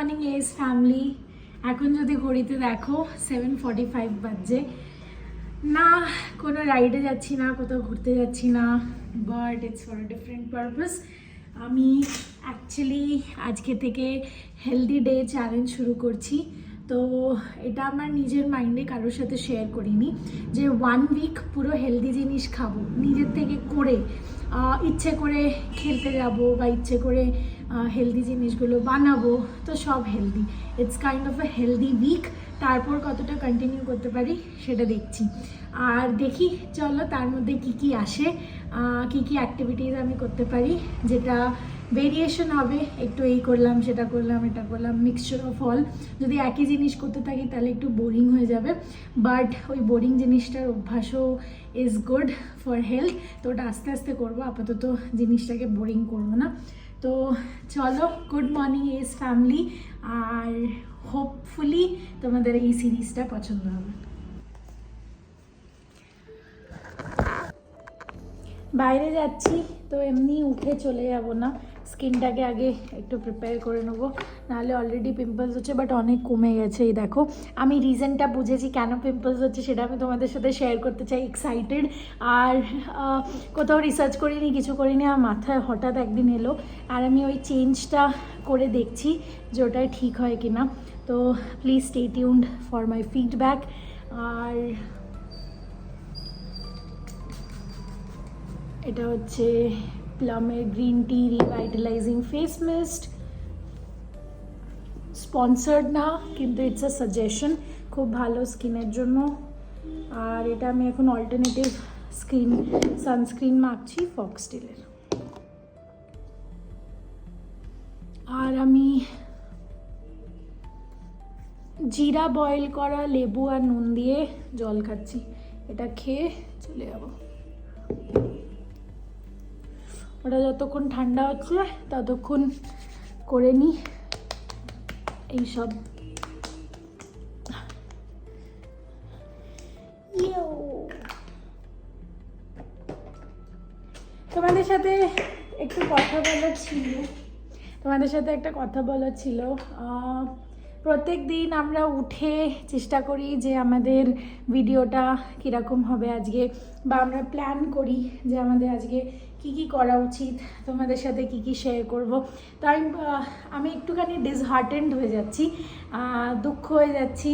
Morning S family এখন যদি ঘড়িতে দেখো সেভেন ফর্টি ফাইভ বাজছে। না, কোনো রাইডে যাচ্ছি না, কোথাও ঘুরতে যাচ্ছি না but it's for different purpose আমি অ্যাকচুয়ালি আজকে থেকে হেলদি ডে চ্যালেঞ্জ শুরু করছি। তো এটা আমার নিজের মাইন্ডে কারোর সাথে শেয়ার করিনি যে ওয়ান উইক পুরো হেলদি জিনিস খাব। নিজের থেকে করে ইচ্ছে করে খেলতে যাব বা ইচ্ছে করে হেলদি জিনিসগুলো বানাবো, তো সব healthy it's kind of a healthy week তারপর কতটা কন্টিনিউ করতে পারি সেটা দেখছি। আর দেখি, চলো তার মধ্যে কি কি আসে কি কি অ্যাক্টিভিটিস আমি করতে পারি, যেটা ভেরিয়েশন হবে। একটু এই করলাম, সেটা করলাম, এটা করলাম মিক্সচার অফ অল যদি একই জিনিস করতে থাকি, তাহলে একটু বোরিং হয়ে যাবে। বাট ওই বোরিং জিনিসটার অভ্যাসও ইজ গুড ফর হেলথ তো ওটা আস্তে আস্তে করব। আপাতত জিনিসটাকে বোরিং করব না। তো চলো গুড মর্নিং এস ফ্যামিলি আর হোপফুলি তোমাদের এই সিরিজটা পছন্দ হবে। বাইরে যাচ্ছি, তো এমনি উঠে চলে যাব না। স্কিনটাকে আগে একটু প্রিপেয়ার করে নেব। নাহলে অলরেডি পিম্পলস হচ্ছে বাট অনেক কমে গেছে, এই দেখো। আমি রিজনটা বুঝেছি কেন পিম্পলস হচ্ছে, সেটা আমি তোমাদের সাথে শেয়ার করতে চাই এক্সাইটেড আর কোথাও রিসার্চ করিনি, কিছু করিনি আমার মাথায় হঠাৎ একদিন এলো। আর আমি ওই চেঞ্জটা করে দেখছি যে ওটাই ঠিক হয় কিনা। তো please stay tuned for my feedback আর এটা হচ্ছে প্লামের green tea revitalizing face mist sponsored না, কিন্তু ইটস আ সাজেশন খুব ভালো স্কিনের জন্য। আর এটা আমি এখন অল্টারনেটিভ স্ক্রিন সানস্ক্রিন মাখছি ফক্সটেলের আর আমি জিরা বয়েল করা লেবু আর নুন দিয়ে জল খাচ্ছি। এটা খেয়ে চলে যাব। ওটা যতক্ষণ ঠান্ডা হচ্ছে ততক্ষণ করে নিই। এইসব তোমাদের সাথে একটু কথা বলার ছিল। তোমাদের সাথে একটা কথা বলার ছিল। প্রত্যেক দিন আমরা উঠে চেষ্টা করি যে আমাদের ভিডিওটা কীরকম হবে আজকে, বা আমরা প্ল্যান করি যে আমাদের আজকে কি কি করা উচিত, তোমাদের সাথে কি কি শেয়ার করব। তো আমি আমি একটুখানি ডিসহার্টেন্ড হয়ে যাচ্ছি দুঃখ হয়ে যাচ্ছি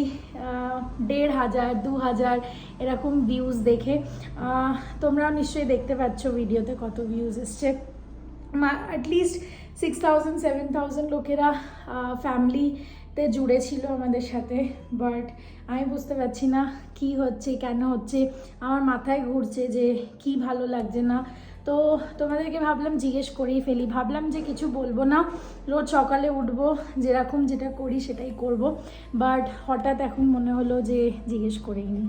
দেড় হাজার, দু হাজার এরকম ভিউজ দেখে। তোমরাও নিশ্চয়ই দেখতে পাচ্ছ ভিডিওতে কত ভিউজ এসছে। At least six thousand seven thousand লোকেরা ফ্যামিলিতে জুড়ে ছিল আমাদের সাথে বাট আমি বুঝতে পারছি না কি হচ্ছে, কেন হচ্ছে। আমার মাথায় ঘুরছে যে কি ভালো লাগছে না। তো তোমাদেরকে ভাবলাম জিজ্ঞেস করেই ফেলি। ভাবলাম যে কিছু বলব না। রোজ সকালে উঠবো, যেরকম যেটা করি সেটাই করব। বাট হঠাৎ এখন মনে হলো যে জিজ্ঞেস করেই নি।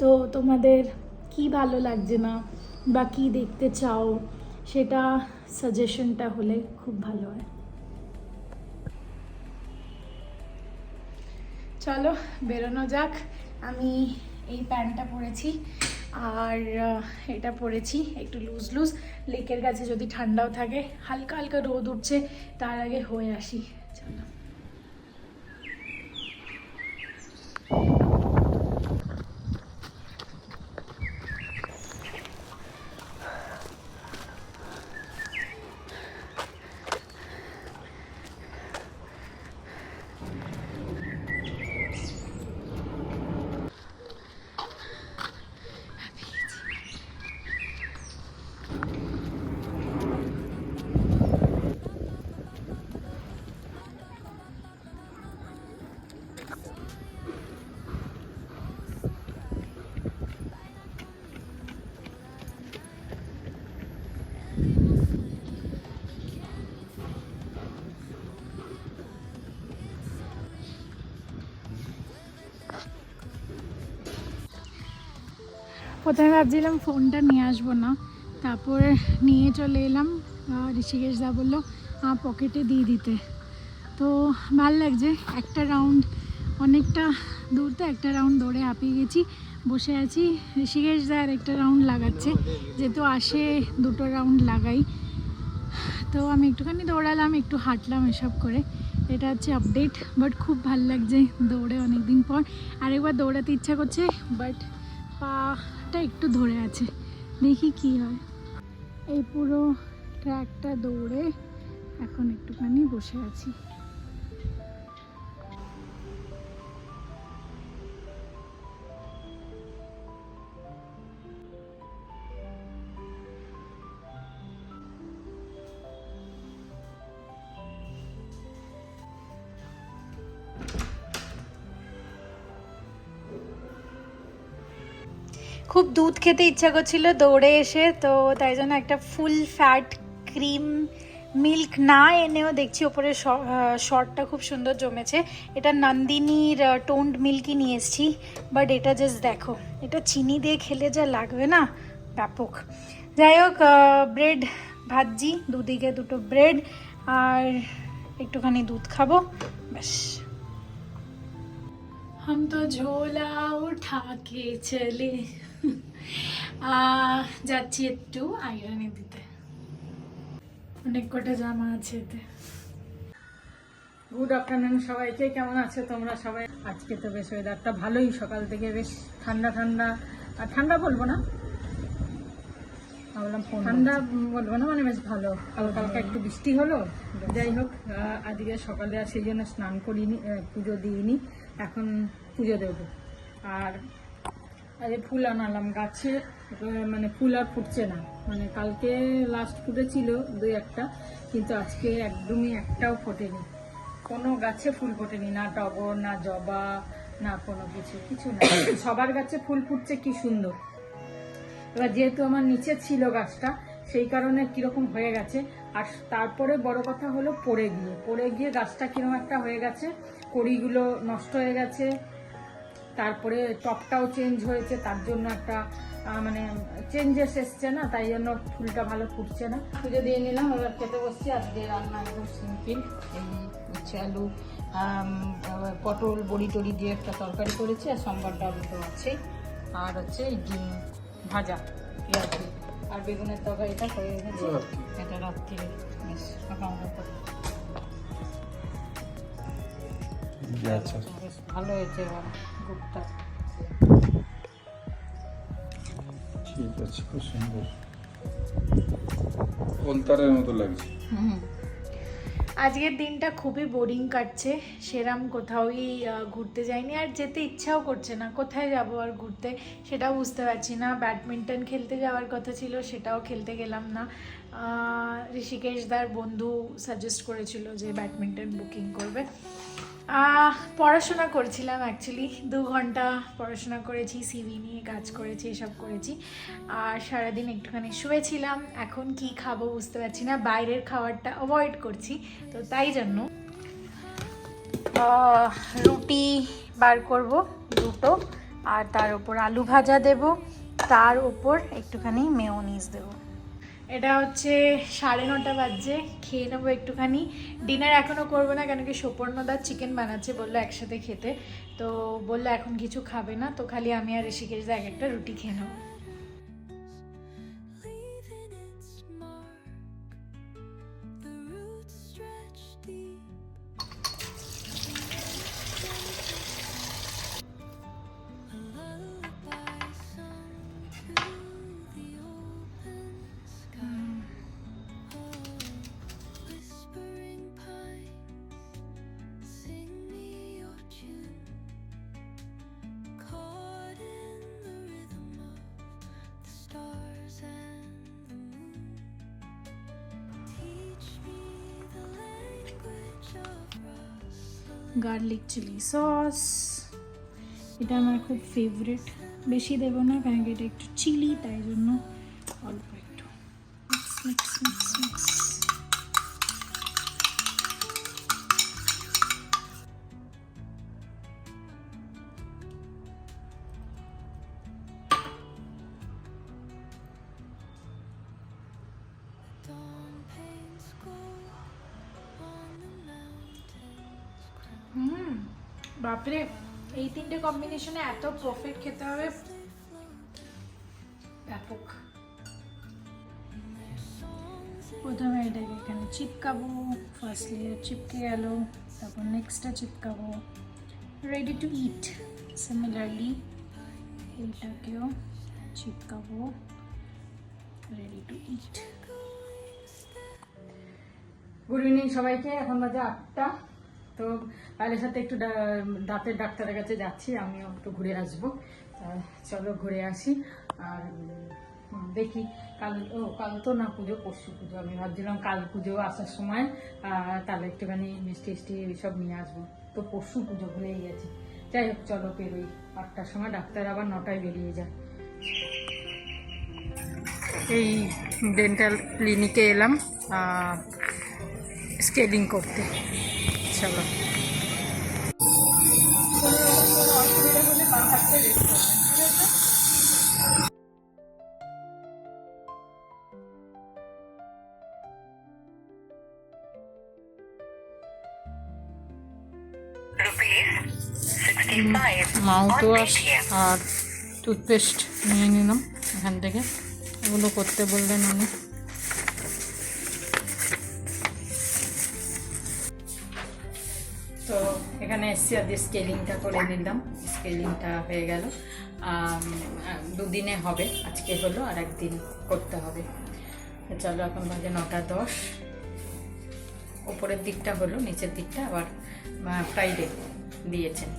তো তোমাদের কি ভালো লাগছে না? বা কি দেখতে চাও? সেটা সাজেশনটা হলে খুব ভালো হয়। চলো, বেরোনো যাক। আমি এই প্যান্টটা পরেছি, আর এটা পরেছি একটু লুজ লুজ লেকের কাছে যদি ঠান্ডাও থাকে, হালকা হালকা রোদ উঠছে, তার আগে হয়ে আসি। চলো। প্রথমে ভাবছিলাম ফোনটা নিয়ে আসব না। তারপর নিয়ে চলে এলাম ঋষিকেশ দা বলল পকেটে দিয়ে দিতে। তো ভালো লাগছে, একটা রাউন্ড অনেকটা দূর তো একটা রাউন্ড দৌড়ে হাঁপিয়ে গেছি, বসে আছি। ঋষিকেশ দা আর একটা রাউন্ড লাগাচ্ছে, যেহেতু আসে দুটো রাউন্ড লাগাই। তো আমি একটুখানি দৌড়ালাম, একটু হাঁটলাম এসব করে। এটা হচ্ছে আপডেট বাট খুব ভালো লাগছে দৌড়ে অনেক দিন পর। আরেকবার দৌড়াতে ইচ্ছা করছে বাট পাটা একটু ধরে আছে। দেখি কি হয়। এই পুরো ট্র্যাকটা দৌড়ে এখন একটুখানি বসে আছি। খুব দুধ খেতে ইচ্ছা করছিল দৌড়ে এসে তো তাই জন্য একটা ফুল ফ্যাট ক্রিম মিল্ক না এনেও দেখছি ওপরে শর্টটা খুব সুন্দর জমেছে এটা নন্দিনীর টোন্ড মিল্কই নিয়ে এসেছি বাট এটা জাস্ট দেখো এটা চিনি দিয়ে খেলে যা লাগবে না ব্যাপক যাই হোক ব্রেড ভাজি দুদিকে দুটো ব্রেড আর একটুখানি দুধ খাবো ব্যাস हम तो झोला उठा के चले আহ, যাচ্ছি একটু আইরনে দিতে। অনেক কটা জামা আছে এতে। গুড আফটারনুন সবাইকে কেমন আছো তোমরা সবাই? আজকে তো বেশ ওয়েদারটা ভালোই সকাল থেকে বেশ ঠান্ডা ঠান্ডা। আর ঠান্ডা বলব না? ভাবলাম ঠান্ডা বলব না মানে বেশ ভালো। হালকা হালকা একটু বৃষ্টি হলো। যাই হোক আজকে সকালে আর সেই জন্য স্নান করিনি পুজো দিইনি। এখন পুজো দেবো। আর আরে ফুল আনালাম, গাছে মানে ফুল আর ফুটছে না। মানে কালকে লাস্ট ফুটেছিল দুই একটা, কিন্তু আজকে একদমই একটাও ফোটেনি। কোনো গাছে ফুল ফোটেনি, না টগর, না জবা, না কোনো কিছু কিছু না। সবার গাছে ফুল ফুটছে, কি সুন্দর। এবার যেহেতু আমার নিচে ছিল গাছটা, সেই কারণে কীরকম হয়ে গেছে। আর তারপরে বড় কথা হলো পড়ে গিয়ে। পড়ে গিয়ে গাছটা কীরকম একটা হয়ে গেছে, কড়িগুলো নষ্ট হয়ে গেছে তারপরে টপটাও চেঞ্জ হয়েছে তার জন্য একটা মানে চেঞ্জেস এসছে না তাই জন্য ফুলটা ভালো ফুটছে না। পুজো দিয়ে নিলাম এবার খেতে বসছি আজকে রান্না একদম সিম্পল এই হচ্ছে আলু পটল বড়ি টড়ি দিয়ে একটা তরকারি করেছি আর সম্বার ডাল তো আছেই আর হচ্ছে এই ডিম ভাজা পেঁয়াজ আর বেগুনের তরকারিটা হয়ে গেছে এটা রাত্রে বেশ ফাঁকা করে। আচ্ছা। বেশ ভালো হয়েছে এবার। ঠিক আছে খুব সুন্দর। মতো লাগছে। হুম। আজকের দিনটা খুবই বোরিং কাটছে সেরাম কোথাওই ঘুরতে যাইনি আর যেতে ইচ্ছাও করছে না কোথায় যাব আর ঘুরতে সেটাও বুঝতে পারছি না। ব্যাডমিন্টন খেলতে যাওয়ার কথা ছিল সেটাও খেলতে গেলাম না। ঋষিকেশ দার বন্ধু সাজেস্ট করেছিল যে ব্যাডমিন্টন বুকিং করবে। পড়াশোনা করছিলাম অ্যাকচুয়ালি দু ঘণ্টা পড়াশোনা করেছি সিভি নিয়ে কাজ করেছি, এসব করেছি। আর সারাদিন একটুখানি শুয়েছিলাম। এখন কি খাব বুঝতে পারছি না। বাইরের খাবারটা অ্যাভয়েড করছি, তো তাই জন্য। রুটি বার করব দুটো, আর তার উপর আলু ভাজা দেব। তার উপর একটুখানি মেয়োনিজ দেবো। এটা হচ্ছে সাড়ে নটা বাজছে, খেয়ে নেব একটুখানি। ডিনার এখনও করব না, কেন কি সুপর্ণদার চিকেন বানাচ্ছে বলল একসাথে খেতে। তো বলল এখন কিছু খাবে না, তো খালি আমি আর ঋষিকেশ এক একটা রুটি খেয়ে নেব। Garlic chili sauce. এটা আমার খুব ফেভারিট বেশি দেবো না, কারণ এটা একটু চিলি, তাই জন্য অল্প একটু। মিক্স মিক্স মিক্স হুম, বাপরে, এই তিনটে কম্বিনেশনে এত পারফেক্ট খেতে হবে। ব্যাপক। প্রথমে এটাকে এখানে চিপকাবো ফার্স্ট লেয়ার চিপকে গেল, তারপর নেক্সটটা চিপকাবো। রেডি টু ইট সিমিলারলি এইটাকেও চিপকাবো। Ready to eat good evening সবাইকে, এখন বাজে আটটা। তো পায়েলের সাথে একটু দাঁতের ডাক্তারের কাছে যাচ্ছি, আমিও একটু ঘুরে আসব। চলো ঘুরে আসি। আর দেখি কাল, ও, কাল তো না, পুজো, পরশু পুজো। আমি ভাবছিলাম কাল পুজো আসার সময় তাহলে একটুখানি মিষ্টি মিষ্টি সব নিয়ে আসব। তো পরশু পুজো ভুলেই গেছে। যাই হোক, চলো পেরোই আটটার সময় ডাক্তার আবার নটায় বেরিয়ে যায়। এই ডেন্টাল ক্লিনিকে এলাম স্কেলিং করতে। চলো। মাউথ ওয়াশ আর টুথপেস্ট নিয়ে নিলাম এখান থেকে। এগুলো করতে বললেন উনি। এসছি আজকে স্কেলিংটা করে নিলাম। স্কেলিংটা হয়ে গেল। দুদিনে হবে। আজকে হলো আর একদিন করতে হবে। চলো এখন বাজে নটা দশ। ওপরের দিকটা হলো, নিচের দিকটা আবার ফ্রাইডে দিয়েছেন।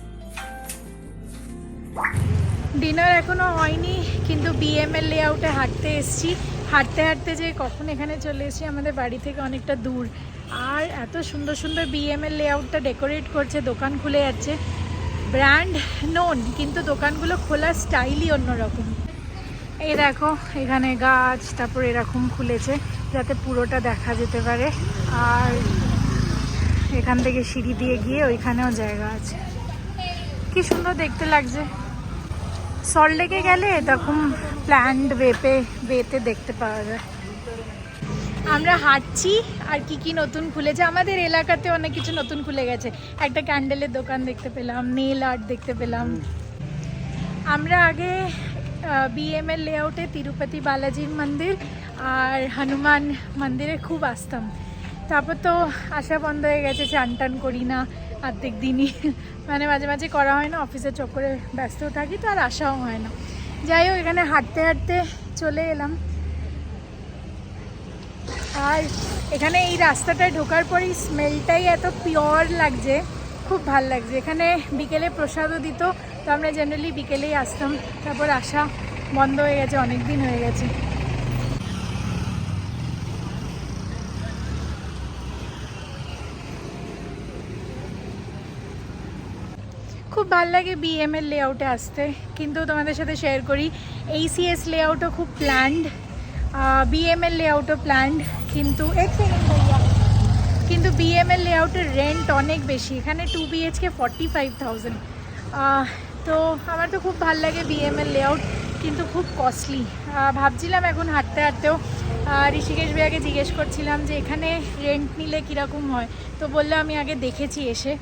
ডিনার এখনও হয়নি, কিন্তু বিএমএল লেআউটে হাঁটতে এসেছি। হাঁটতে হাঁটতে যে কখন এখানে চলে এসেছি, আমাদের বাড়ি থেকে অনেকটা দূর। আর এত সুন্দর সুন্দর বিএমএল লেআউটটা ডেকোরেট করছে, দোকান খুলে যাচ্ছে। ব্র্যান্ড নোন কিন্তু দোকানগুলো খোলার স্টাইলই অন্যরকম। এই দেখো, এখানে গাছ, তারপর এরকম খুলেছে, যাতে পুরোটা দেখা যেতে পারে। আর এখান থেকে সিঁড়ি দিয়ে গিয়ে ওইখানেও জায়গা আছে। কি সুন্দর দেখতে লাগছে। সল্টলেকে গেলে এরকম প্ল্যান্ড ওয়েপে ওয়েতে দেখতে পাওয়া যায়। আমরা হাঁটছি আর কি কি নতুন খুলেছে? আমাদের এলাকাতে অনেক কিছু নতুন খুলে গেছে। একটা ক্যান্ডেলের দোকান দেখতে পেলাম নেল আর্ট দেখতে পেলাম। আমরা আগে বিএমএল লেআউটে তিরুপতি বালাজির মন্দির আর হনুমান মন্দিরে খুব আসতাম। তারপর তো আসা বন্ধ হয়ে গেছে চান টান করি না অর্ধেক দিনই। মানে মাঝে মাঝে করা হয় না অফিসের চক্করে ব্যস্ত থাকি তো আর আসাও হয় না। যাই হোক এখানে হাঁটতে হাঁটতে চলে এলাম। আর এখানে এই রাস্তাটায় ঢোকার পরই স্মেলটাই এত পিওর লাগছে, খুব ভালো লাগছে। এখানে বিকেলে প্রসাদও দিত, তো আমরা জেনারেলি বিকেলেই আসতাম। তারপর আসা বন্ধ হয়ে গেছে অনেক দিন হয়ে গেছে। খুব ভালো লাগে বিএমএল লেআউটে আসতে, কিন্তু তোমাদের সাথে শেয়ার করি। এই এইসিএস লেআউটও খুব প্ল্যান্ড বিএমএল লেআউটও প্ল্যান্ড কিন্তু এক সেকেন্ড ভাইয়া। কিন্তু বিএমএল লেআউটের রেন্ট অনেক বেশি। এখানে two BHK forty five thousand তো আমার তো খুব ভালো লাগে বিএমএল লেআউট কিন্তু খুব কস্টলি ভাবছিলাম এখন হাঁটতে হাঁটতেও ঋষিকেশ ভাইয়াকে জিজ্ঞেস করছিলাম যে এখানে রেন্ট নিলে কীরকম হয়? তো বলল আমি আগে দেখেছি এসে।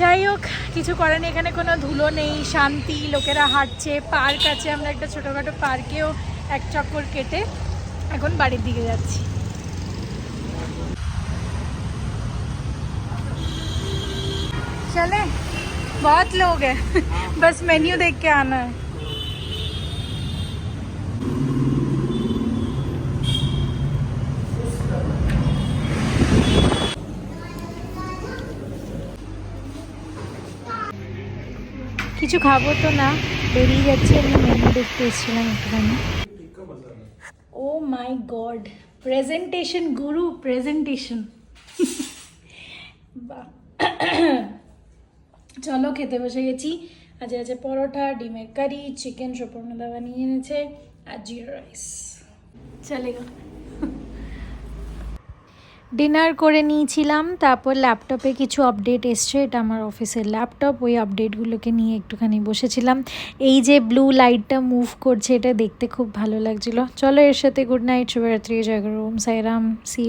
যাই হোক কিছু করার নেই। এখানে কোনো ধুলো নেই শান্তি লোকেরা হাঁটছে। পার্ক আছে আমরা একটা ছোটোখাটো পার্কেও এক চক্কর কেটে এখন বাড়ির দিকে যাচ্ছি चले बहुत लोग हैं बस मेन्यू देख के आना है কিছু খাবো তো না বেরিয়ে যাচ্ছি আমি মেনু দেখতে এসেছিলাম একটুখানি ও মাই গড প্রেজেন্টেশন গুরু প্রেজেন্টেশন বাহ। চলো খেতে বসে গেছি। আজ আছে পরোটা, ডিমের কারি চিকেন সুপর্ণদা বানিয়ে এনেছে, আর জিরো রাইস চলেগা ডিনার করে নিয়েছিলাম, তারপর ল্যাপটপে কিছু আপডেট এসছে, এটা আমার অফিসের ল্যাপটপ, ওই আপডেটগুলোকে নিয়ে একটুখানি বসেছিলাম। এই যে ব্লু লাইটটা মুভ করছে, এটা দেখতে খুব ভালো লাগছিল। চলো এর সাথে গুড নাইট শুভরাত্রি জয়গুরু ওম সাইরাম সি